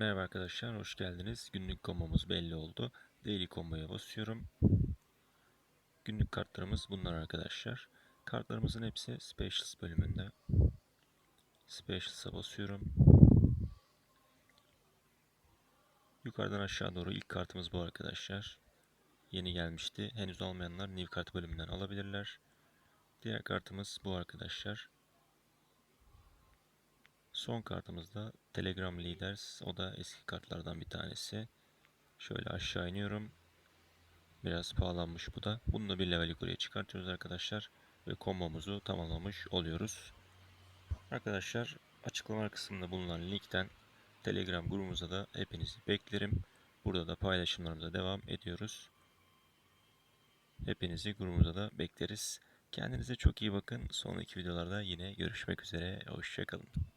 Merhaba arkadaşlar, hoş geldiniz. Günlük kombomuz belli oldu. Daily komboya basıyorum. Günlük kartlarımız bunlar arkadaşlar. Kartlarımızın hepsi Specials bölümünde. Specials'a basıyorum. Yukarıdan aşağı doğru ilk kartımız bu arkadaşlar. Yeni gelmişti. Henüz almayanlar New Kart bölümünden alabilirler. Diğer kartımız bu arkadaşlar. Son kartımız da Telegram Leaders. O da eski kartlardan bir tanesi. Şöyle aşağı iniyorum. Biraz pahalanmış bu da. Bunu da bir level yukarıya çıkartıyoruz arkadaşlar. Ve kombomuzu tamamlamış oluyoruz. Arkadaşlar açıklama kısmında bulunan linkten Telegram grubumuza da hepinizi beklerim. Burada da paylaşımlarımıza devam ediyoruz. Hepinizi grubumuza da bekleriz. Kendinize çok iyi bakın. Sonraki videolarda yine görüşmek üzere. Hoşçakalın.